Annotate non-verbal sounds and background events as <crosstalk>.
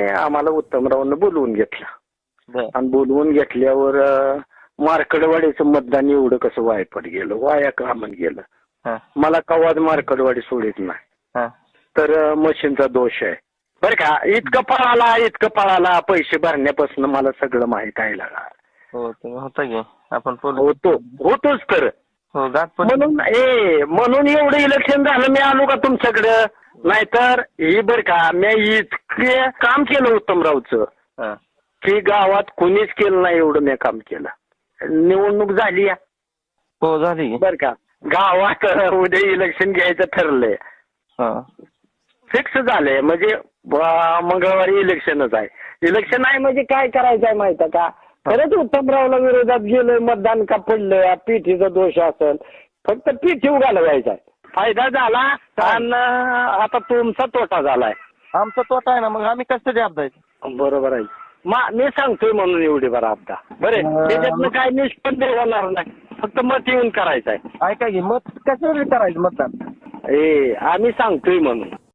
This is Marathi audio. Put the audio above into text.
आम्हाला उत्तमरावांना बोलवून घेतलं. आणि बोलवून घेतल्यावर मार्कडवाडीचं मतदान एवढं कसं वायपट गेलं वाया कामन गेलं? हा. मला कवाज मार्कडवाडी सोडित नाही. तर मशीनचा दोष आहे. बरं का? इतकं पळाला इतकं पळाला पैसे भरण्यापासून मला सगळं माहीत आहे लागा. हो की. आपण होतो. होतोच तर. हो म्हणून ए म्हणून एवढं इलेक्शन झालं मी आलो का तुमच्याकडं? नाहीतर ही बरं का मी इतके काम केलं उत्तमरावचं. हा. की गावात कोणीच केलं नाही एवढं मी काम केलं. निवडणूक झाली हो झाली. की बरं का गावात <laughs> उद्या इलेक्शन घ्यायचं ठरलंय. हा. फिक्स झालंय म्हणजे ब- मंगळवारी इलेक्शनच आहे. इलेक्शन आहे म्हणजे काय करायचं आहे माहिती आहे का? खरंच उत्तमरावला विरोधात गेलोय मतदान का पडलंय पिठीचा दोष असेल. फक्त पिठी घालवायचा आहे फायदा झाला आणि आता तुमचा तोटा झालाय. आमचा तोटा आहे ना मग आम्ही कशासाठी अपदायचं बरोबर आहे. मा मी सांगतोय म्हणून एवढी बरं आपदा. बरे अं, त्याच्यातनं काय निष्पन्न होणार नाही. फक्त मत येऊन करायचं आहे ऐका की मत कशासाठी करायचं मतदान? ए आम्ही सांगतोय म्हणून.